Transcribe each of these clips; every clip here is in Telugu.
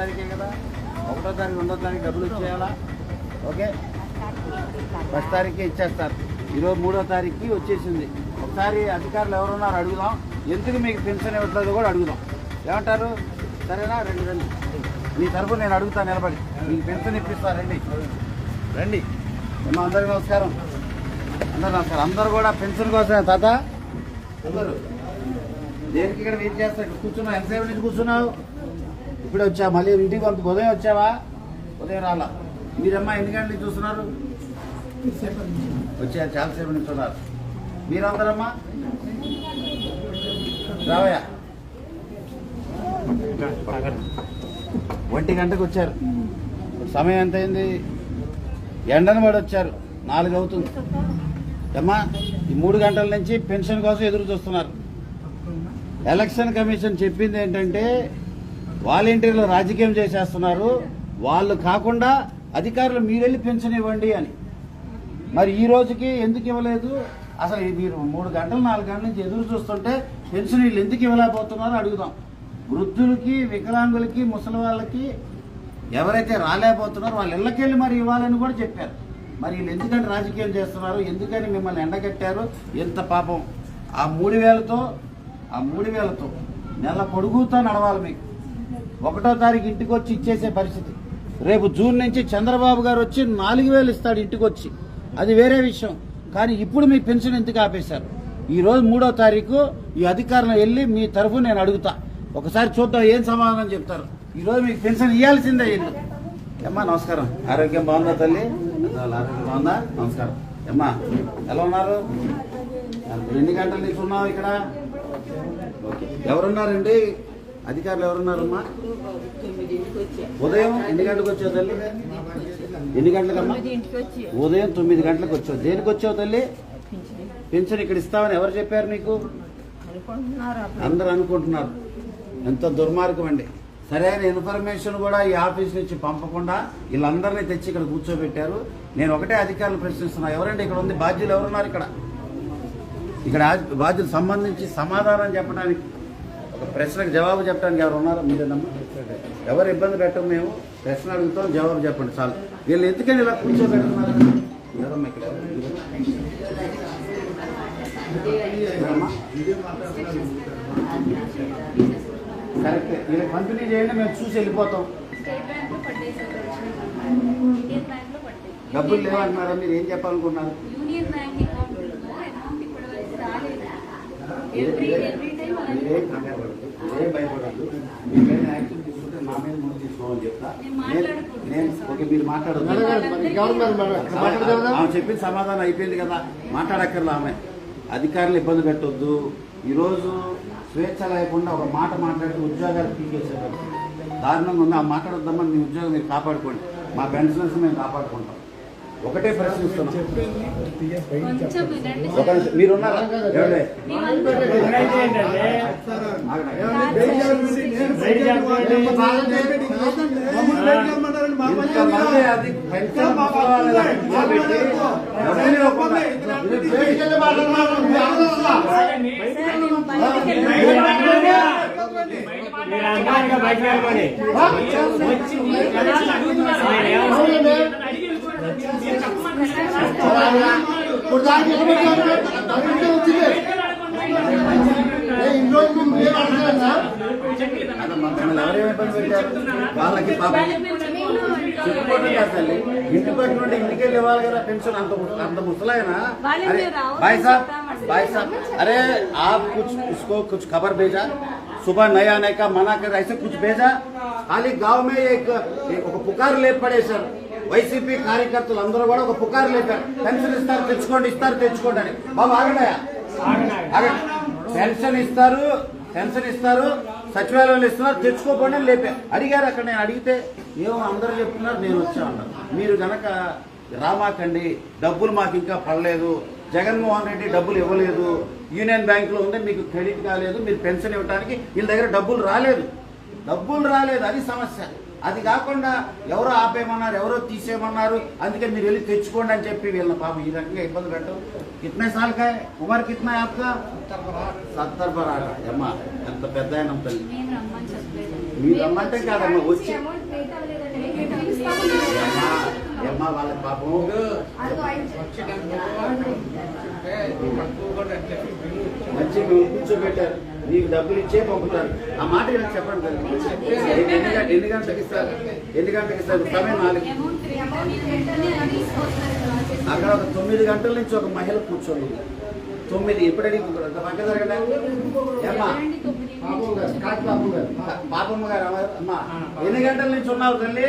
తారీఖే కదా? ఒకటో తారీఖు రెండో తారీఖు డబ్బులు ఇచ్చేయాలా ఓకే? ఫస్ట్ తారీఖే ఇచ్చేస్తారు. ఈరోజు మూడో తారీఖుకి వచ్చేసింది. ఒకసారి అధికారులు ఎవరున్నారు అడుగుదాం. ఎందుకు మీకు పెన్షన్ ఇవ్వట్లేదు కూడా అడుగుదాం. ఏమంటారు? సరేనా? రండి రండి. మీ తరఫున నేను అడుగుతాను నిలబడి. మీకు పెన్షన్ ఇప్పిస్తా రండి. రండి. ఏమో అందరికీ నమస్కారం. అందరు నమస్కారం. అందరు కూడా పెన్షన్ కోసమే తాత? అందరు. దేనికి ఇక్కడ వెయిట్ చేస్తా ఇక్కడ కూర్చున్నావు? ఎంతసేపు నుంచి కూర్చున్నావు? ఇప్పుడు వచ్చా మళ్ళీ ఇంటికి పంపి ఉదయం వచ్చావా? ఉదయం రాలా. మీరమ్మా ఎన్ని గంటలు చూస్తున్నారు వచ్చా చాలాసేపు నుంచి ఉన్నారు. మీరందరమ్మా? రావయ్యా. ఒంటి గంటకు వచ్చారు. సమయం ఎంత అయింది ఎండను పడి వచ్చారు. నాలుగు అవుతుంది. అమ్మా ఈ మూడు గంటల నుంచి పెన్షన్ కోసం ఎదురు చూస్తున్నారు. ఎలక్షన్ కమిషన్ చెప్పింది ఏంటంటే వాలంటీర్లు రాజకీయం చేసేస్తున్నారు. వాళ్ళు కాకుండా అధికారులు మీరెళ్ళి పెన్షన్ ఇవ్వండి అని. మరి ఈ రోజుకి ఎందుకు ఇవ్వలేదు? అసలు మీరు మూడు గంటలు నాలుగు గంటల నుంచి ఎదురు చూస్తుంటే పెన్షన్ వీళ్ళు ఎందుకు ఇవ్వలేకపోతున్నారో అడుగుదాం. వృద్ధులకి వికలాంగులకి ముసలి వాళ్ళకి ఎవరైతే రాలేకపోతున్నారో వాళ్ళ ఇళ్ళకెళ్ళి మరి ఇవ్వాలని కూడా చెప్పారు. మరి వీళ్ళు ఎందుకని రాజకీయం చేస్తున్నారు? ఎందుకని మిమ్మల్ని ఎండగట్టారు? ఎంత పాపం. ఆ మూడు వేలతో ఆ మూడు వేలతో నెల పొడుగుతా నడవాలి మీకు. ఒకటో తారీఖు ఇంటికి వచ్చి ఇచ్చేసే పరిస్థితి. రేపు జూన్ నుంచి చంద్రబాబు గారు వచ్చి నాలుగు వేలు ఇస్తాడు ఇంటికి వచ్చి అది వేరే విషయం. కానీ ఇప్పుడు మీ పెన్షన్ ఎందుకు ఆపేశారు? ఈ రోజు మూడో తారీఖు ఈ అధికారులు వెళ్ళి మీ తరఫు నేను అడుగుతా. ఒకసారి చూద్దాం ఏం సమాధానం చెప్తారు. ఈ రోజు మీకు పెన్షన్ ఇవ్వాల్సిందే ఇల్లు. అమ్మా నమస్కారం. ఆరోగ్యం బాగుందా తల్లి? ఆరోగ్యం బాగుందా? నమస్కారం. అమ్మా ఎలా ఉన్నారు? ఎన్ని గంటల నుంచి ఉన్నావు ఇక్కడ? ఓకే. ఎవరున్నారండి? అధికారులు ఎవరున్నారమ్మా? ఉదయం ఎన్ని గంటలకు వచ్చావు తల్లి? ఎన్ని గంటలకమ్మా? ఉదయం తొమ్మిది గంటలకు వచ్చావు. దేనికి వచ్చావు తల్లి? పెన్షన్ ఇక్కడ ఇస్తామని ఎవరు చెప్పారు నీకు? అందరూ అనుకుంటున్నారు. ఎంత దుర్మార్గం అండి. సరైన ఇన్ఫర్మేషన్ కూడా ఈ ఆఫీస్ నుంచి పంపకుండా వీళ్ళందరినీ తెచ్చి ఇక్కడ కూర్చోబెట్టారు. నేను ఒకటే అధికారులు ప్రశ్నిస్తున్నా. ఎవరండి ఇక్కడ ఉంది? బాధ్యులు ఎవరున్నారు ఇక్కడ? ఇక్కడ బాధ్యులు సంబంధించి సమాధానం చెప్పడానికి ప్రశ్నకు జవాబు చెప్పడానికి ఎవరు ఉన్నారో? మీరేనమ్మా ఎవరు ఇబ్బంది పెట్టం మేము? ప్రశ్న అడుగుతాం జవాబు చెప్పండి చాలు. వీళ్ళు ఎందుకని ఇలా కూర్చోబెడుతున్నారు? ఎవరమ్మా ఇక్కడ? కరెక్ట్. వీళ్ళకి పంపిణీ చేయండి మేము చూసి వెళ్ళిపోతాం. డబ్బులు లేవంటున్నారా? మీరు ఏం చెప్పాలనుకున్నారు యూనియన్ బ్యాంక్ అకౌంట్లో అమౌంట్ ఇప్పటి వరకు రాలేదు ఎవ్రీ ఎవ్రీ టైం మీరేం. మీరేం భయపడద్దు. యాక్షన్ తీసుకుంటే నా మీద ముందు తీసుకోవాలని చెప్తా. నేను. ఓకే మీరు మాట్లాడదు ఆమె చెప్పిన సమాధానం అయిపోయింది కదా. మాట్లాడక్కర్లా ఆమె. అధికారులు ఇబ్బంది పెట్టొద్దు. ఈరోజు స్వేచ్ఛ లేకుండా ఒక మాట మాట్లాడితే ఉద్యోగాలు పీకేసేవారు దారుణంగా ఉంది. ఆ మాట్లాడొద్దామని మీ ఉద్యోగం మీరు కాపాడుకోండి. మా పెన్షన్స్ మేము కాపాడుకుంటాం. ఒకటే ప్రశ్నిస్తున్నాం. మీరున్నారా? ఎవరే? మేమందరం ఇంతమంది అది పెన్షన్ ముసలి వాళ్ళని కూర్చోబెట్టి డబ్బులు ఇవ్వకుండా మమ్మల్ని ఎవరేమి ఇబ్బంది పెట్టారు వాళ్ళకి పాపం చెప్పుకోవడం కాదు తల్లి ఇంటి పట్టు నుండి ఇంటికి వెళ్ళి ఇవ్వాలి కదా పెన్షన్ అంత ము- అంత ముసలాయన వాళ్ళే అరే మీరు రావద్దు भाई साहब చెప్తామండి. भाई साहब अरे आप कुछ इसको कुछ खबर भेजा सुबह नया आने का मना कर ऐसे कुछ भेजा खाली गांव में एक एक- ఒక పుకారు లేపడే సార్ వైసీపీ కార్యకర్తలు అందరూ కూడా ఒక పుకారు లేపారు. పెన్షన్ ఇస్తారు తెచ్చుకోండి ఇస్తారు తెచ్చుకోండి అని. బాబు ఆగడాయా పెన్షన్ ఇస్తారు పెన్షన్ ఇస్తారు సచివాలయంలో ఇస్తున్నారు తెచ్చుకోకుండా లేపే లేపా అడిగారు అక్కడ నేను అడిగితే ఏమో అందరూ చెప్తున్నారు నేను వచ్చా మీరు గనక రామాకండి డబ్బులు మాకు ఇంకా పడలేదు జగన్మోహన్ రెడ్డి డబ్బులు ఇవ్వలేదు యూనియన్ బ్యాంకులో ఉంది మీకు క్రెడిట్ కాలేదు మీరు పెన్షన్ ఇవ్వడానికి వీళ్ళ దగ్గర డబ్బులు రాలేదు. డబ్బులు రాలేదు అది సమస్య. అది కాకుండా ఎవరో ఆపేయమన్నారు ఎవరో తీసేయమన్నారు అందుకే మీరు వెళ్ళి తెచ్చుకోండి అని చెప్పి వీళ్ళ పాప ఈ రకంగా ఇబ్బంది పెట్టవు కిట్నే సాల్కా కుమార్ కిట్నా యాప్ సత్తర్ బరాగా అమ్మా ఎంత పెద్ద ఆయన తల్లి. మీరు అమ్మంటే కాదమ్మా వచ్చి అమ్మా వాళ్ళ పాపం. మంచి కూర్చోబెట్టారు. నీకు డబ్బులు ఇచ్చే పంపుతారు ఆ మాట ఇలా చెప్పండి ఎన్ని ఎన్ని గంటలకు ఇస్తారు? ఎన్ని గంటలకు ఇస్తారు? సమయం నాలుగు. అక్కడ ఒక తొమ్మిది గంటల నుంచి ఒక మహిళ కూర్చొని తొమ్మిది ఎప్పుడైనా పక్క జరగడానికి పాపమ్మ గారు అమ్మా ఎన్ని గంటల నుంచి ఉన్నావు తల్లి?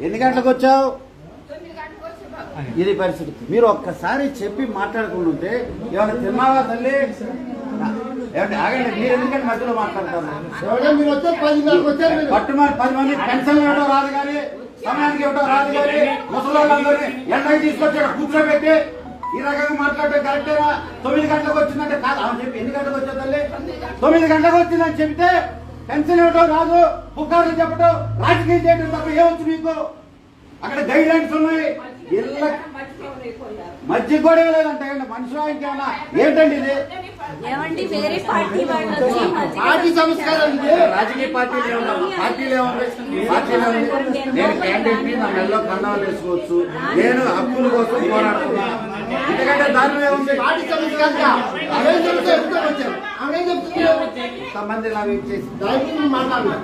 ఎన్ని గంటలకు వచ్చావు? ఇది పరిస్థితి. మీరు ఒక్కసారి చెప్పి మాట్లాడుకుంటుంటే ఉంటే ఏమైనా తిన్నావా తల్లి? ఏమంటే ఆగండి మీరు ఎందుకంటే మధ్యలో మాట్లాడతారు? మీరు వచ్చే పది వచ్చారు. పట్టుమని పది మంది పెన్షన్ ఇవ్వడం రాదు కానీ సమయానికి ఇవ్వడం రాదు కానీ ముసలోళ్ళందరినీ ఎండకి తీసుకొచ్చి ఇక్కడ కూర్చోబెట్టి ఈ రకంగా మాట్లాడటం కరెక్టేనా? తొమ్మిది గంటలకు వచ్చిందంటే కాదు అవును చెప్పి ఎన్ని గంటలకు వచ్చా తల్లి? తొమ్మిది గంటలకు వచ్చిందని చెప్తే పెన్షన్ ఇవ్వడం రాదు పుకార్లు చెప్పడం రాజకీయం చేయడం తప్ప ఏమొచ్చు మీకు? అక్కడ గైడ్ లైన్స్ ఉన్నాయి మధ్య కూడా ఇవ్వలేదంటే మనుషులు ఇంకేమన్నా? ఏంటండి ఇది? ఏమండి వేరే పార్టీ వాళ్ళు వచ్చి మధ్య- పార్టీ సంస్కారం ఇది. రాజకీయ పార్టీలు పార్టీలు పార్టీలు నేను క్యాండిడేట్ని నా మెల్లో కండాలు వేసుకోవచ్చు నేను హక్కుల కోసం పోరాడుతున్నా. ఎందుకంటే దానిలో ఏముంది? పార్టీ చెప్తే ఎప్పుడు వచ్చారు? చెప్తున్నారు కొంతమంది మాట్లాడలేదు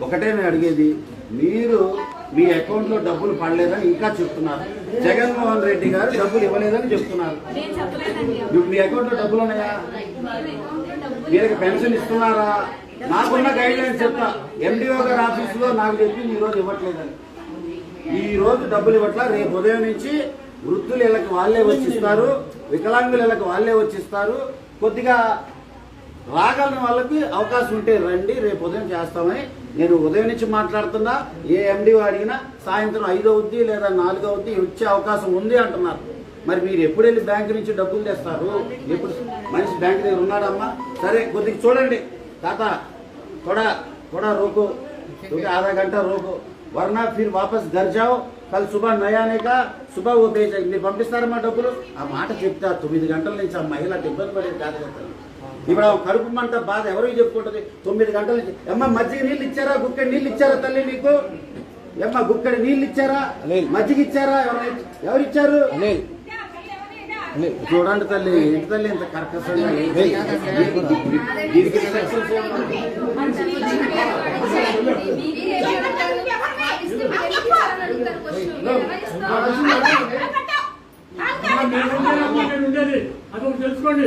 ఒకటే నేను అడిగేది మీరు మీ అకౌంట్లో డబ్బులు పడలేదని ఇంకా చెప్తున్నారు. జగన్మోహన్ రెడ్డి గారు డబ్బులు ఇవ్వలేదని చెప్తున్నారు. మీ- అకౌంట్లో డబ్బులు ఉన్నాయా మీ అకౌంట్లో డబ్బులు వీళ్ళకి పెన్షన్ ఇస్తున్నారా? నాకున్న గైడ్ లైన్స్ చెప్తా ఎండిఓ గారి ఆఫీసులో నాకు చెప్పి ఈ రోజు ఇవ్వట్లేదని. ఈ రోజు డబ్బులు ఇవ్వట్లా. రేపు ఉదయం నుంచి వృద్ధులు ఇళ్ళకి వాళ్ళే వచ్చిస్తారు వికలాంగుల ఇళ్ళకి వాళ్ళే వచ్చిస్తారు కొద్దిగా రాగలిగిన వాళ్ళకి అవకాశం ఉంటే రండి రేపు ఉదయం చేస్తామని నేను ఉదయం నుంచి మాట్లాడుతున్నా ఏ ఎండిఓ అడిగినా సాయంత్రం ఐదో అవుద్ది లేదా నాలుగో అవుద్ది వచ్చే అవకాశం ఉంది అంటున్నారు మరి మీరు ఎప్పుడు వెళ్ళి బ్యాంక్ నుంచి డబ్బులు తెస్తారు ఎప్పుడు మనిషి బ్యాంక్ దగ్గర ఉన్నాడమ్మా సరే కొద్దిగా చూడండి తాత थोड़ा थोड़ा रोको क्योंकि आधा घंटा रोको वरना फिर वापस घर जाओ కల్ సుబా నయానేక సుబా ఓ పేజ్ మీరు పంపిస్తారమ్మా డబ్బులు ఆ మాట చెప్తా తొమ్మిది గంటల నుంచి ఆ మహిళ ఇబ్బంది పడేది కాదు కదా ఇప్పుడు కడుపు మంట బాధ ఎవరికి చెప్పుకుంటది తొమ్మిది గంటల అమ్మ మజ్జిగ నీళ్ళు ఇచ్చారా గుక్కడి నీళ్ళు ఇచ్చారా తల్లి మీకు ఏమ్మా గుక్కడి నీళ్ళు ఇచ్చారా మజ్జిగ ఇచ్చారా ఎవరు ఇచ్చారు చూడండి తల్లి ఏంటి తల్లి ఇంత? అదొకటి తెలుసుకోండి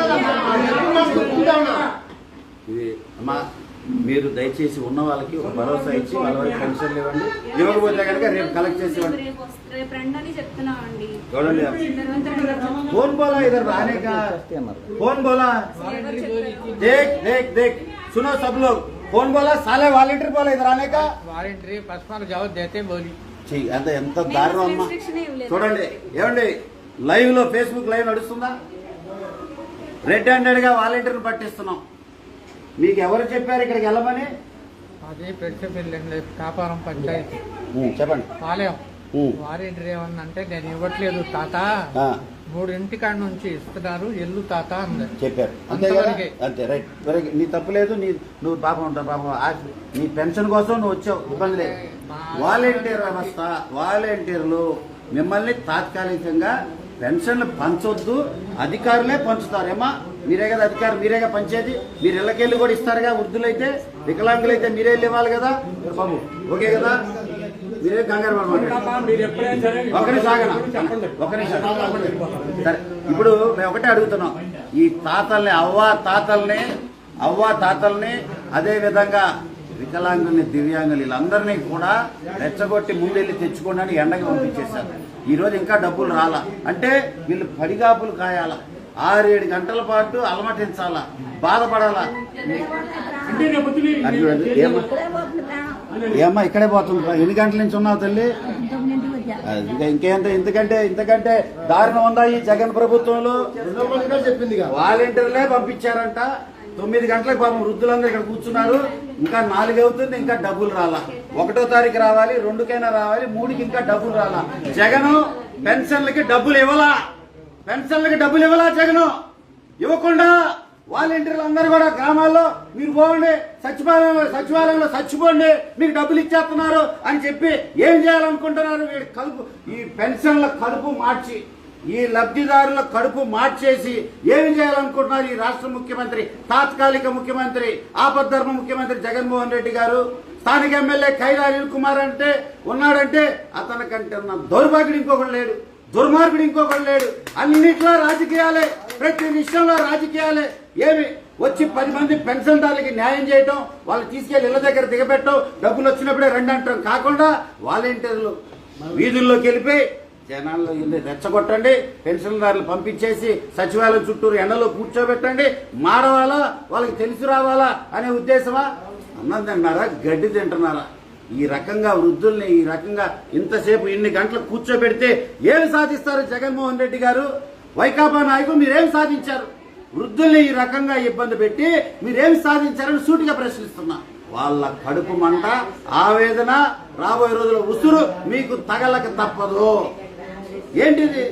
మీరు దయచేసి ఉన్న వాళ్ళకి ఒక భరోసా ఇచ్చి వాళ్ళ వాళ్ళకి పెన్షన్లు ఇవ్వండి. ఇవ్వకపోతే కనుక రేపు కలెక్ట్ చేసి చూడండి ఫోన్ బోలా ఇద్దరు రానే ఫోన్ బోలా. దేక్ దేక్ దేక్. सुनो सब लोग फोन बोला साले वॉलेंटियर बोला इधर आने का वॉलेंटियर అంత ఎంత దారుణం అమ్మా. చూడండి ఏమండి? లైవ్లో ఫేస్బుక్ లైవ్ నడుస్తుందా? రెడ్ హ్యాండెడ్గా వాలంటీర్ పట్టిస్తున్నాం. మీకు ఎవరు చెప్పారు ఇక్కడికి వెళ్ళమని? అది పెద్దపల్లి కాపారం పంచాయతీ. చెప్పండి. పాలెం. వాలంటరీ ఏమన్నంటే నేను ఇవ్వట్లేదు తాత. మూడింటి కాడ నుంచి ఇస్తున్నారు ఎల్లు తాత అంది. చెప్పారు. అంతే రైట్. వెరీ. నీ తప్పు లేదు నీ నువ్వు పాపం ఉంటావు పాపం. నీ పెన్షన్ కోసం నువ్వు వచ్చావు ఇబ్బంది లేదు. వాలంటీర్ వ్యవస్థ వాలంటీర్లు మిమ్మల్ని తాత్కాలికంగా పెన్షన్లు పంచొద్దు అధికారులే పంచుతారేమా మీరే కదా అధికారులు మీరేగా పంచేది మీరు ఇళ్ళకెళ్ళి కూడా ఇస్తారుగా వృద్ధులైతే వికలాంగులైతే మీరే వెళ్ళి ఇవ్వాలి కదా? మీరు బాబు ఓకే కదా? మీరే కంగారు ఒకరి సాగన ఒకరి సరే ఇప్పుడు మేము ఒకటే అడుగుతున్నాం. ఈ తాతల్ని అవ్వ తాతల్ని అవ్వ తాతల్ని అదే విధంగా వికలాంగుల్ని దివ్యాంగులు వీళ్ళందరినీ కూడా రెచ్చగొట్టి ముందెళ్ళి తెచ్చుకోండి అని ఎండకి పంపించేశారు. ఈ రోజు ఇంకా డబ్బులు రాలా. అంటే వీళ్ళు పడిగాపులు కాయాల? ఆరేడు గంటల పాటు అలమటించాలా? బాధపడాలా. ఏమ్మా? ఇక్కడే పోతుంది ఎన్ని గంటల నుంచి ఉన్నావు తల్లి? ఇంకేంత ఇంతకంటే ఇంతకంటే దారుణం ఉందా ఈ జగన్ ప్రభుత్వంలో? చెప్పింది. వాలంటీర్లే పంపించారంట. తొమ్మిది గంటలకు పాపం వృద్ధులందరూ ఇక్కడ కూర్చున్నారు. ఇంకా నాలుగు అవుతుంది ఇంకా డబ్బులు రాలా. ఒకటో తారీఖు రావాలి రెండుకైనా రావాలి మూడుకి ఇంకా డబ్బులు రాలా. జగను పెన్షన్లకి డబ్బులు ఇవ్వలా? పెన్షన్లకి డబ్బులు ఇవ్వాలా జగను? ఇవ్వకుండా వాలంటీర్లు అందరూ కూడా గ్రామాల్లో మీరు పోండి సచివాలయంలో సచివాలయంలో చచ్చిపోండి మీకు డబ్బులు ఇచ్చేస్తున్నారు అని చెప్పి ఏం చేయాలనుకుంటున్నారు? వీడు కలుపు ఈ పెన్షన్ల కడుపు మార్చి ఈ లబ్ధిదారుల కడుపు మార్చేసి ఏం చేయాలనుకుంటున్నారు ఈ రాష్ట్ర ముఖ్యమంత్రి? తాత్కాలిక ముఖ్యమంత్రి ఆపద్ధర్మ ముఖ్యమంత్రి జగన్మోహన్ రెడ్డి గారు స్థానిక ఎమ్మెల్యే కైలా అనిల్ కుమార్ అంటే ఉన్నాడంటే అతనికంటే ఉన్న దౌర్భాగ్యుడు ఇంకొకడు లేడు. దుర్మార్గుడు ఇంకొకడు లేడు. అన్నిట్లో రాజకీయాలే ప్రతి విషయంలో రాజకీయాలే. ఏమి? వచ్చి పది మంది పెన్షన్దారులకి న్యాయం చేయటం వాళ్ళు తీసుకెళ్ళి ఇళ్ళ దగ్గర దిగబెట్టడం డబ్బులు వచ్చినప్పుడే రెండు అంటాం. కాకుండా వాలంటీర్లు వీధుల్లోకి వెళ్ళిపోయి జనాల్లో ఇల్లు రెచ్చగొట్టండి పెన్షన్దారులు పంపించేసి సచివాలయం చుట్టూరు ఎండలో కూర్చోబెట్టండి. మారవాలా? వాళ్ళకి తెలిసి రావాలా? అనే ఉద్దేశమా? అన్నం తింటున్నారా? గడ్డి తింటున్నారా? ఈ రకంగా వృద్ధుల్ని ఈ రకంగా ఇంతసేపు ఇన్ని గంటలు కూర్చోబెడితే ఏమి సాధిస్తారు జగన్మోహన్ రెడ్డి గారు? వైకాపా నాయకులు మీరేం సాధించారు? వృద్ధుల్ని ఈ రకంగా ఇబ్బంది పెట్టి మీరేం సాధించారని సూటిగా ప్రశ్నిస్తున్నా. వాళ్ళ కడుపు మంట ఆవేదన రాబోయే రోజుల ఉసురు మీకు తగలక తప్పదు. ఏంటిది?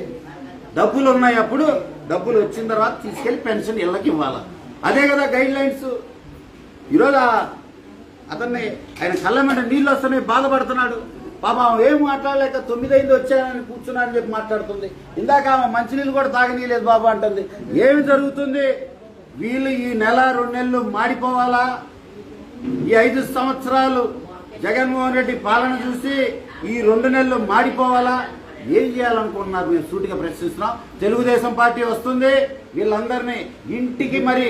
డబ్బులు ఉన్నాయి అప్పుడు డబ్బులు వచ్చిన తర్వాత తీసుకెళ్ళి పెన్షన్ ఇళ్ళకి ఇవ్వాలి? అదే కదా గైడ్ లైన్స్ ఈరోజు అతన్ని ఆయన కళ్ళ మీద నీళ్ళు వస్తున్నాయి బాధపడుతున్నాడు. పాపం ఏం మాట్లాడలేక తొమ్మిది ఐదు వచ్చానని కూర్చున్నా అని చెప్పి మాట్లాడుతుంది. ఇందాక ఆమె మంచినీళ్ళు కూడా తాగనీయలేదు బాబు అంటుంది. ఏమి జరుగుతుంది? వీళ్ళు ఈ నెల రెండు నెలలు మాడిపోవాలా? ఈ ఐదు సంవత్సరాలు జగన్మోహన్ రెడ్డి పాలన చూసి ఈ రెండు నెలలు మాడిపోవాలా? ఏం చేయాలనుకుంటున్నారు మేము సూటిగా ప్రశ్నిస్తున్నాం. తెలుగుదేశం పార్టీ వస్తుంది. వీళ్ళందరినీ ఇంటికి మరి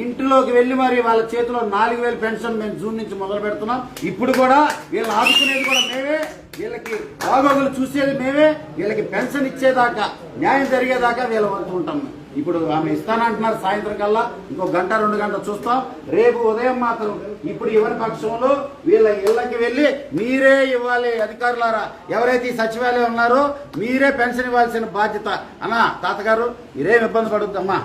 ఇంటిలోకి వెళ్ళి మరి వాళ్ళ చేతిలో నాలుగు వేలు పెన్షన్ మేము జూన్ నుంచి మొదలు పెడుతున్నాం. ఇప్పుడు కూడా వీళ్ళు ఆదుకునేది కూడా మేమే. వీళ్ళకి బాగోగులు చూసేది మేమే. వీళ్ళకి పెన్షన్ ఇచ్చేదాకా న్యాయం జరిగేదాకా వీళ్ళ వంతు ఉంటాం ఇప్పుడు ఆమె ఇస్తానంటున్నారు సాయంత్రం కల్లా. ఇంకో గంట రెండు గంటలు చూస్తాం. రేపు ఉదయం మాత్రం ఇప్పుడు ఇవ్వని పక్షంలో వీళ్ళ ఇళ్ళకి వెళ్ళి మీరే ఇవ్వాలి అధికారులారా. ఎవరైతే ఈ సచివాలయం ఉన్నారో మీరే పెన్షన్ ఇవ్వాల్సిన బాధ్యత. అన్నా తాతగారు మీరేం ఇబ్బంది పడుద్దమ్మా.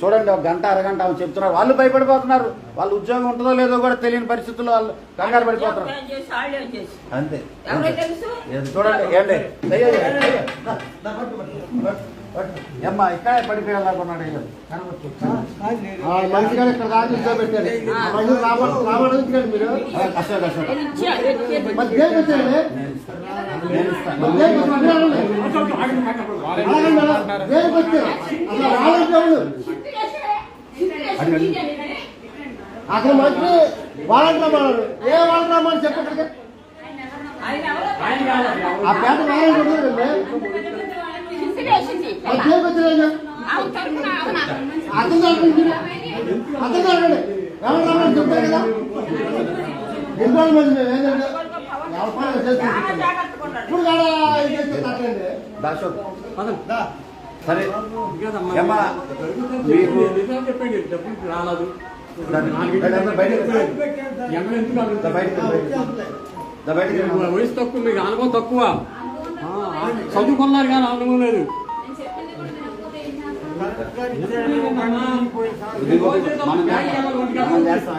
చూడండి ఒక గంట అరగంట ఆమె చెప్తున్నారు వాళ్ళు భయపడిపోతున్నారు వాళ్ళ ఉద్యోగం ఉంటుందో లేదో కూడా తెలియని పరిస్థితుల్లో వాళ్ళు కంగారు పడిపోతున్నారు అంతే ఎవరో తెలుసు ఏది చూడండి ఏంటి ఇక్కడే మనిషి గారు ఇక్కడ దాకా వచ్చాడు మీరు ఆ, అశోక్ అసలు అక్కడ మంత్రి వాలంటీర్ అన్నారు ఏ వాలంటీర్ అమ్మని చెప్పక్కడికి ఆ పేట వాలంటీర్ ఉండదు ఇన్స్టిట్యూషన్ది. మరి దేనికి ఎవరు చెప్తారు కదా ఎన్ని మంది మేము ఏంటంటే సరే మీకు చెప్పండి డబ్బులు రాలేదు. వయసు తక్కువ మీకు అనుభవం తక్కువ చదువుకున్నారు కానీ అనుభవం లేదు మనం చేస్తాం.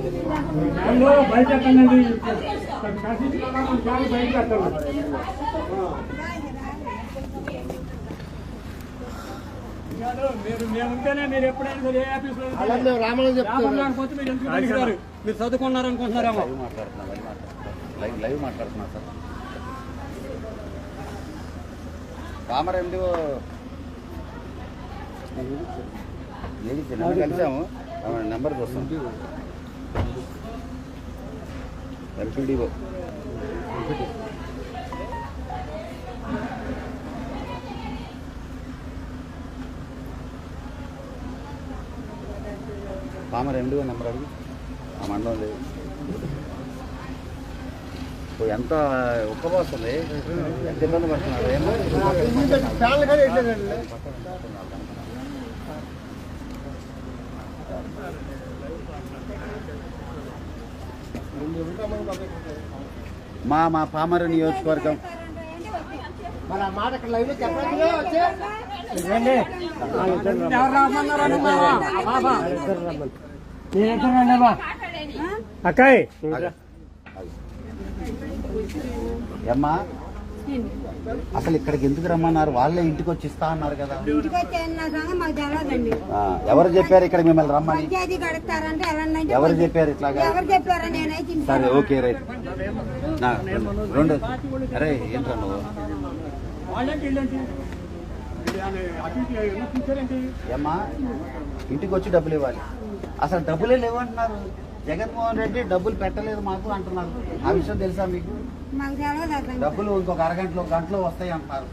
మీరు చదువుకున్నారు అనుకుంటున్నారేమో. లైవ్ మాట్లాడుతున్నా సార్. రామర్ ఎండిఓ కలిసాము నెంబర్ చూస్తాం. ఎంపీడీఓ పామర్ ఎండు నెంబర్ అడిగి. ఆ మండలం లేదు. ఎంత ఉపవాసం ఎంత ఇబ్బంది పడుతున్నారు? ఏమో. మా మా పామర నియోజకవర్గం. మన మాట ఇక్కడ లైవ్లో చెప్పండి వచ్చే. ఎవరు అసలు ఇక్కడికి ఎందుకు రమ్మన్నారు? వాళ్ళే ఇంటికి వచ్చి ఇస్తా అన్నారు కదా. ఇంటికి వచ్చే నా సంగతి మాకు తెలియదండి ఆ, ఎవరు చెప్పారు ఇక్కడ మిమ్మల్ని రమ్మని? పంచాయతీ కడతారంటే ఎలాంటి ఎవరు చెప్పారు ఇట్లాగా? ఎవరు చెప్పారా నేనైతే ఇంటికి సరే ఓకే రైట్. నా, రెండు. అరే ఏంట్రా నువ్వు? ఏమ్మా? ఇంటికి వచ్చి డబ్బులు ఇవ్వాలి. అసలు డబ్బులే లేవంటున్నారు. జగన్మోహన్ రెడ్డి డబ్బులు పెట్టలేదు మాకు అంటున్నారు. ఆ విషయం తెలుసా మీకు? డబ్బులు ఇంకొక అరగంటలో గంటలో వస్తాయి అంటున్నారు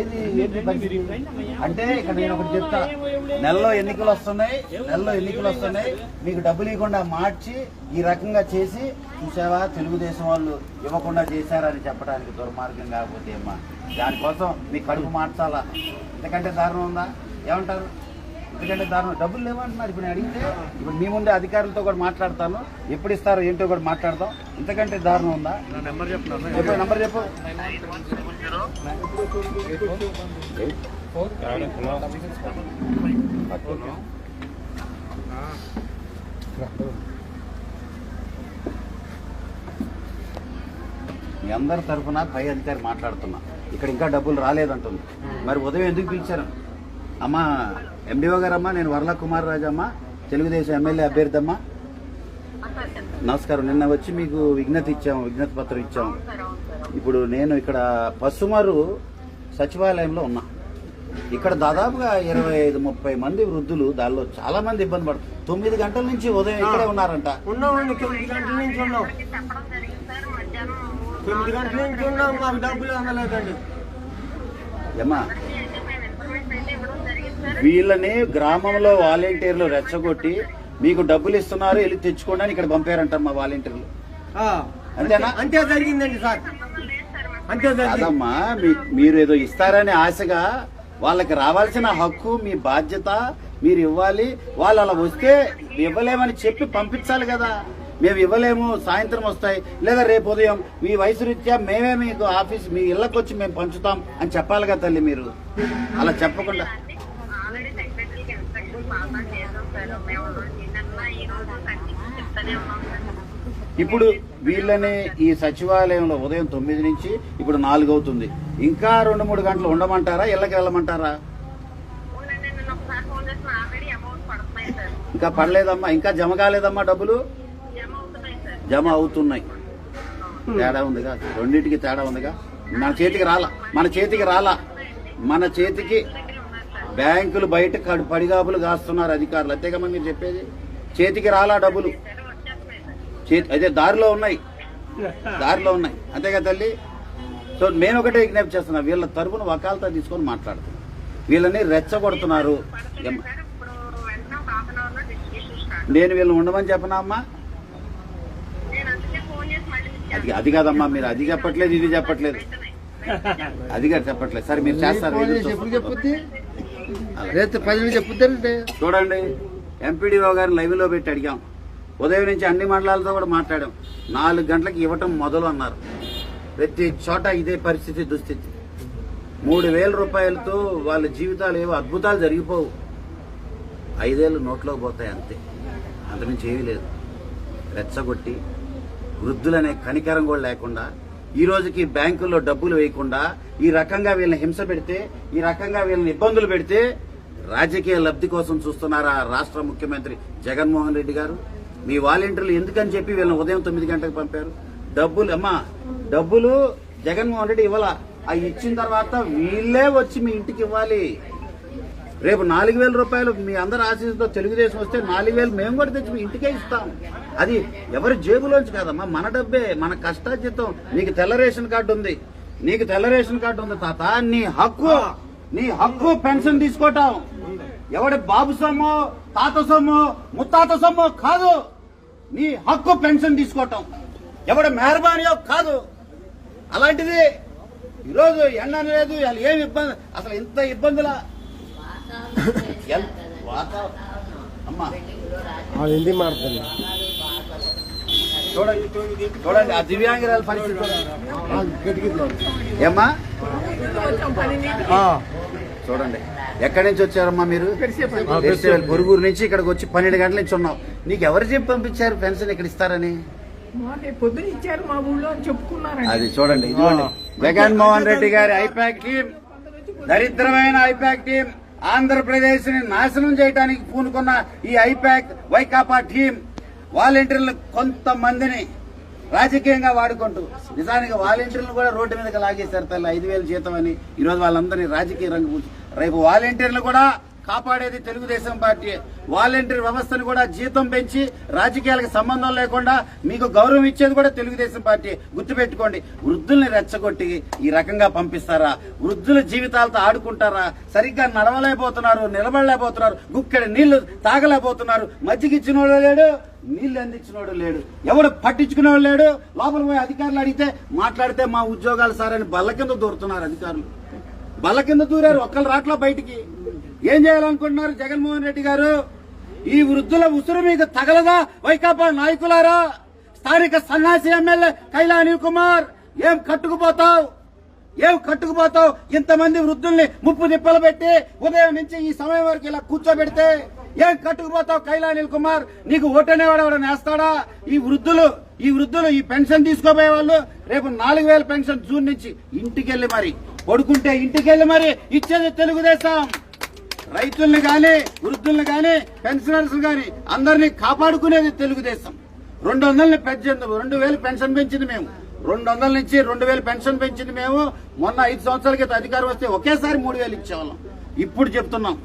ఏది? అంటే ఇక్కడ నేను ఒకటి చెప్తా. నెలలో ఎన్నికలు వస్తున్నాయి నెలలో ఎన్నికలు వస్తున్నాయి. మీకు డబ్బులు ఇవ్వకుండా మార్చి ఈ రకంగా చేసి చూసావా? తెలుగుదేశం వాళ్ళు ఇవ్వకుండా చేశారని చెప్పడానికి దుర్మార్గం కాకపోతే అమ్మా దానికోసం మీ కడుపు మార్చాలా? ఇంతకంటే దారుణం ఉందా? ఏమంటారు? ఎందుకంటే దారుణం డబ్బులు లేవంటున్నారు. ఇప్పుడు నేను అడిగితే ఇప్పుడు మీ ముందే అధికారులతో కూడా మాట్లాడతాను. ఎప్పుడు ఇస్తారో ఏంటో కూడా మాట్లాడతాం. ఇంతకంటే దారుణం ఉందా? నెంబర్ చెప్పు నెంబర్ చెప్పు. మీ అందరి తరఫున పై అధికారి మాట్లాడుతున్నా. ఇక్కడ ఇంకా డబ్బులు రాలేదంటుంది. మరి ఉదయం ఎందుకు పిలిచారు? అమ్మా ఎండిఓ గారమ్మా నేను వరల కుమార్ రాజమ్మ తెలుగుదేశం ఎమ్మెల్యే అభ్యర్థి అమ్మా నమస్కారం. నిన్న వచ్చి మీకు విజ్ఞత ఇచ్చాము విజ్ఞత పత్రం ఇచ్చాము ఇప్పుడు నేను ఇక్కడ పసుమరు సచివాలయంలో ఉన్నా. ఇక్కడ దాదాపుగా ఇరవై ఐదు ముప్పై మంది వృద్ధులు దానిలో చాలా మంది ఇబ్బంది పడుతున్నారు తొమ్మిది గంటల నుంచి ఉదయం ఇక్కడే ఉన్నారంట. ఉన్నాం. తొమ్మిది గంటల నుంచి ఉన్నాం మాకు డబ్బులు అందలేదండి. ఏమ్మా వీళ్ళని గ్రామంలో వాలంటీర్లు రెచ్చగొట్టి మీకు డబ్బులు ఇస్తున్నారు వెళ్ళి తెచ్చుకోండి అని ఇక్కడ పంపారంట మా వాలంటీర్లు. అంతేనా? అంతే జరిగిందండి సార్. అంతే కాదమ్మా మీరు ఏదో ఇస్తారని ఆశగా వాళ్ళకి రావాల్సిన హక్కు మీ బాధ్యత మీరు ఇవ్వాలి. వాళ్ళు అలా వస్తే ఇవ్వలేమని చెప్పి పంపించాలి కదా. మేము ఇవ్వలేము సాయంత్రం వస్తాయి. లేదా రేపు ఉదయం మీ వయసు రీత్యా మేమే మీకు ఆఫీస్ మీ ఇళ్ళకి వచ్చి మేము పంచుతాం అని చెప్పాలి కదా తల్లి మీరు. అలా చెప్పకుండా ఆల్రెడీ సెక్రటరీకి ఇన్స్ట్రక్షన్ పాస్ చేసాం సార్ మేము నిన్న ఈ రోజు కంటిన్యూ చెప్తానే ఉన్నాం సార్ ఇప్పుడు వీళ్ళని ఈ సచివాలయంలో ఉదయం తొమ్మిది నుంచి ఇప్పుడు నాలుగు అవుతుంది. ఇంకా రెండు మూడు గంటలు ఉండమంటారా? ఇళ్ళకి వెళ్ళమంటారా? ఇంకా పడలేదమ్మా ఇంకా జమ కాలేదమ్మా డబ్బులు? జమ అవుతున్నాయి జమ అవుతున్నాయి. తేడా ఉందిగా? రెండింటికి తేడా ఉందిగా? మన చేతికి రాలా. మన చేతికి రాలా. మన చేతికి బ్యాంకులు బయట పడిగాపులు కాస్తున్నారు అధికారులు. అంతేగా మీరు చెప్పేది? చేతికి రాలా డబ్బులు. చేతి అదే దారిలో ఉన్నాయి. దారిలో ఉన్నాయి. అంతేగా తల్లి? సో నేను ఒకటే విజ్ఞప్తి చేస్తున్నా. వీళ్ళ తరపున వకాలతో తీసుకొని మాట్లాడుతున్నా. వీళ్ళని రెచ్చగొడుతున్నారు. నేను వీళ్ళని ఉండమని చెప్పనా అమ్మా? అది అది కాదమ్మా. మీరు అది చెప్పట్లేదు ఇది చెప్పట్లేదు. అది కాదు చెప్పట్లేదు. సరే మీరు చేస్తారు ఎదురు చూస్తాం. ఎప్పుడు చెప్పుద్ది రేపు పది చెప్పుద్దండి. చూడండి ఎంపీడీఓ గారిని లైవ్లో పెట్టి అడిగాం. ఉదయం నుంచి అన్ని మండలాలతో కూడా మాట్లాడాం. నాలుగు గంటలకు ఇవ్వటం మొదలు అన్నారు. ప్రతి చోట ఇదే పరిస్థితి దుస్థితి. మూడు వేల రూపాయలతో వాళ్ళ జీవితాలు ఏవో అద్భుతాలు జరిగిపోవు. ఐదేళ్ళు నోట్లో పోతాయి అంతే. అంతమించి ఏమీ లేదు. రెచ్చగొట్టి వృద్ధులనే కనికరం కూడా లేకుండా ఈ రోజుకి బ్యాంకుల్లో డబ్బులు వేయకుండా ఈ రకంగా వీళ్ళని హింస పెడితే ఈ రకంగా వీళ్ళని ఇబ్బందులు పెడితే రాజకీయ లబ్ధి కోసం చూస్తున్నారా రాష్ట్ర ముఖ్యమంత్రి జగన్మోహన్ రెడ్డి గారు? మీ వాలంటీర్లు ఎందుకని చెప్పి వీళ్ళని ఉదయం తొమ్మిది గంటలకు పంపారు? డబ్బులు అమ్మా డబ్బులు జగన్మోహన్ రెడ్డి ఇవ్వాలా? అవి ఇచ్చిన తర్వాత వీళ్ళే వచ్చి మీ ఇంటికి ఇవ్వాలి. రేపు నాలుగు వేల రూపాయలు మీ అందరి ఆశీస్సుతో తెలుగుదేశం వస్తే నాలుగు వేలు మేము కూడా తెచ్చి మీ ఇంటికే ఇస్తాం. అది ఎవరి జేబులోంచి కాదమ్మా మన డబ్బే మన కష్టార్జితం. నీకు తెల్ల రేషన్ కార్డు ఉంది. నీకు తెల్ల రేషన్ కార్డు ఉంది తాత. నీ హక్కు నీ హక్కు పెన్షన్ తీసుకోవటం. ఎవడి బాబు సొమ్ము తాత సొమ్ము ముత్తాత సొమ్ము కాదు. నీ హక్కు పెన్షన్ తీసుకోవటం. ఎవడ మెహర్బానియో కాదు. అలాంటిది ఈరోజు ఎండ లేదు వాళ్ళు ఏమి ఇబ్బంది? అసలు ఇంత ఇబ్బందుల? ఎల్- వాతావరణం. అమ్మా. హిందీ మాట్లాడుతుంది చూడండి చూడండి ఆ దివ్యాంగురాల పరిస్థితి. చూడండి. ఏమ్మా? చూడండి. ఎక్కడి నుంచి వచ్చారమ్మా మీరు? పొరుగురు నుంచి. ఇక్కడికి వచ్చి పన్నెండు గంటల నుంచి ఉన్నాం నీకు ఎవరు చెప్పి పంపించారు పెన్షన్ ఇక్కడ ఇస్తారని? పొద్దున ఇచ్చారు మా ఊళ్ళో అది చూడండి ఇదిగోండి జగన్మోహన్ రెడ్డి గారి ఐపాక్ టీం దరిద్రమైన ఐపాక్ టీం ఆంధ్రప్రదేశ్ని నాశనం చేయడానికి పూనుకున్న ఈ ఐపాక్ వైకాపా టీం వాలంటీర్లు కొంతమందిని రాజకీయంగా వాడుకుంటూ నిజానికి వాలంటీర్లు కూడా రోడ్డు మీదకి లాగేశారు తల్లి ఐదు వేలు జీతం అని. ఈరోజు వాళ్ళందరినీ రాజకీయ రంగు రేపు వాలంటీర్లు కూడా కాపాడేది తెలుగుదేశం పార్టీ. వాలంటీర్ వ్యవస్థను కూడా జీతం పెంచి రాజకీయాలకు సంబంధం లేకుండా మీకు గౌరవం ఇచ్చేది కూడా తెలుగుదేశం పార్టీ. గుర్తుపెట్టుకోండి వృద్ధుల్ని రెచ్చగొట్టి ఈ రకంగా పంపిస్తారా? వృద్ధుల జీవితాలతో ఆడుకుంటారా? సరిగ్గా నడవలేకపోతున్నారు నిలబడలేకపోతున్నారు గుక్కెడు నీళ్ళు తాగలేకపోతున్నారు. మజ్జిగిచ్చినోడు లేడు నీళ్ళు అందించినోడు లేడు. ఎవడు పట్టించుకునేవాడు లేడు? లోపల పోయి అధికారులు అడిగితే మాట్లాడితే మా ఉద్యోగాలు సార్ అని బల్ల కింద దూరుతున్నారు అధికారులు. బల్ల కింద దూరారు ఒక్కరు రాట్లా బయటికి. ఏం చేయాలనుకుంటున్నారు జగన్మోహన్ రెడ్డి గారు? ఈ వృద్ధుల ఉసురు మీకు తగలదా వైకాపా నాయకులారా? స్థానిక సన్నాసి ఎమ్మెల్యే కైలాని కుమార్ ఏం కట్టుకుపోతావు? ఏం కట్టుకుపోతావు? ఇంతమంది వృద్ధుల్ని ముప్పు నిప్పలు పెట్టి ఉదయం నుంచి ఈ సమయం వరకు ఇలా కూర్చోబెడితే ఏం కట్టుకుపోతావు కైలానిల్ కుమార్? నీకు ఓటనేవాడు ఎవడ నేస్తాడా ఈ వృద్ధులు ఈ వృద్ధులు ఈ పెన్షన్ తీసుకోబోయే వాళ్ళు రేపు నాలుగు వేల పెన్షన్ జూన్ నుంచి ఇంటికెళ్ళి మరి. పడుకుంటే ఇంటికెళ్ళి మరి ఇచ్చేది తెలుగుదేశం. రైతుల్ని గాని వృద్ధుల్ని గాని పెన్షనర్స్ గాని అందరినీ కాపాడుకునేది తెలుగుదేశం. రెండు వందలని పెంచేందుకు రెండు వేలు పెన్షన్ పెంచింది మేము. రెండు వందల నుంచి రెండు వేలు పెన్షన్ పెంచింది మేము. మొన్న ఐదు సంవత్సరాల క్రితం అధికారం వస్తే ఒకేసారి మూడు వేలు ఇచ్చేవాళ్ళం. ఇప్పుడు చెప్తున్నాం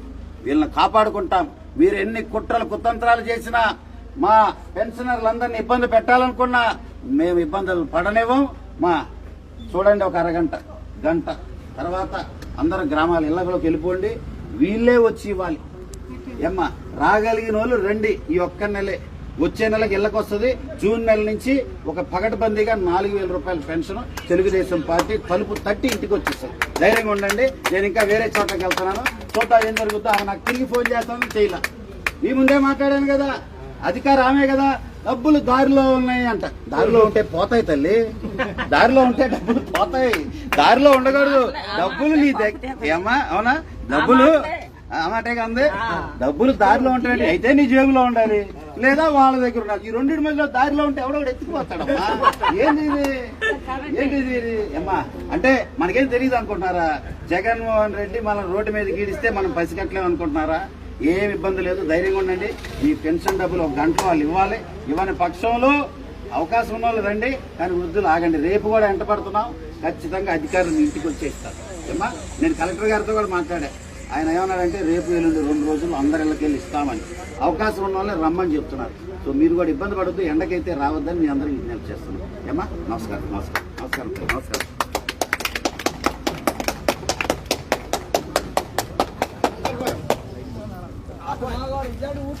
వీళ్ళని కాపాడుకుంటాం. మీరు ఎన్ని కుట్రలు కుతంత్రాలు చేసినా మా పెన్షనర్లందరినీ ఇబ్బంది పెట్టాలనుకున్నా మేము ఇబ్బందులు పడనివ్వం. మా చూడండి ఒక అరగంట గంట. తర్వాత అందరం గ్రామాల ఇళ్ళలోకి వెళ్ళిపోండి. వీళ్ళే వచ్చి ఇవ్వాలి. ఏమ్మా రాగలిగిన వాళ్ళు రండి. ఈ ఒక్క నెలే. వచ్చే నెలకి ఇళ్ళకి వస్తుంది. జూన్ నెల నుంచి ఒక పగటబందీగా నాలుగు వేల రూపాయల పెన్షన్ తెలుగుదేశం పార్టీ తలుపు తట్టి ఇంటికి వచ్చేస్తుంది. ధైర్యంగా ఉండండి. నేను ఇంకా వేరే చోటకి వెళ్తున్నాను. చూద్దాం ఏం జరుగుతుందో నాకు తిరిగి ఫోన్ చేస్తాను. చేయలే. మీ ముందే మాట్లాడాను కదా. అధికారం ఆమె కదా. డబ్బులు దారిలో ఉన్నాయి అంట దారిలో ఉంటే పోతాయి తల్లి. దారిలో ఉంటే డబ్బులు పోతాయి. దారిలో ఉండకూడదు. డబ్బులు నీ దగ్గర ఏమ్మా అవునా? డబ్బులు అమాటే అంది డబ్బులు దారిలో ఉంటాయండి అయితే నీ జేబులో ఉండాలి. లేదా వాళ్ళ దగ్గర ఉండాలి. ఈ రెండింటి మధ్యలో దారిలో ఉంటే ఎవడో ఎత్తుకుపోతాడమ్మా. ఏంది ఇది? ఏంటిది ఇది? అమ్మా అంటే మనకేం తెలియదు అనుకుంటున్నారా? జగన్మోహన్ రెడ్డి మనం రోడ్డు మీద గీడిస్తే మనం పసిగట్టలేము అనుకుంటున్నారా ఏం ఇబ్బంది లేదు ధైర్యంగా ఉండండి. ఈ పెన్షన్ డబ్బులు ఒక గంట వాళ్ళు ఇవ్వాలి. ఇవ్వని పక్షంలో అవకాశం ఉన్న వాళ్ళు రండి కానీ వృద్ధులు ఆగండి. రేపు కూడా ఎంట పడుతున్నాం. ఖచ్చితంగా అధికారులు ఇంటికి వచ్చేస్తారు ఏమా నేను కలెక్టర్ గారితో కూడా మాట్లాడా. ఆయన ఏమన్నాడంటే రేపు ఎల్లుండి రెండు రోజులు అందరి ఇళ్ళకి వెళ్ళి ఇస్తామని. అవకాశం ఉన్న వాళ్ళని రమ్మని చెప్తున్నారు. సో మీరు కూడా ఇబ్బంది పడద్దు. ఎండకైతే రావద్దని మీ అందరికీ విజ్ఞప్తి చేస్తున్నాను ఏమా నమస్కారం నమస్కారం నమస్కారం నమస్కారం. जाडू उठ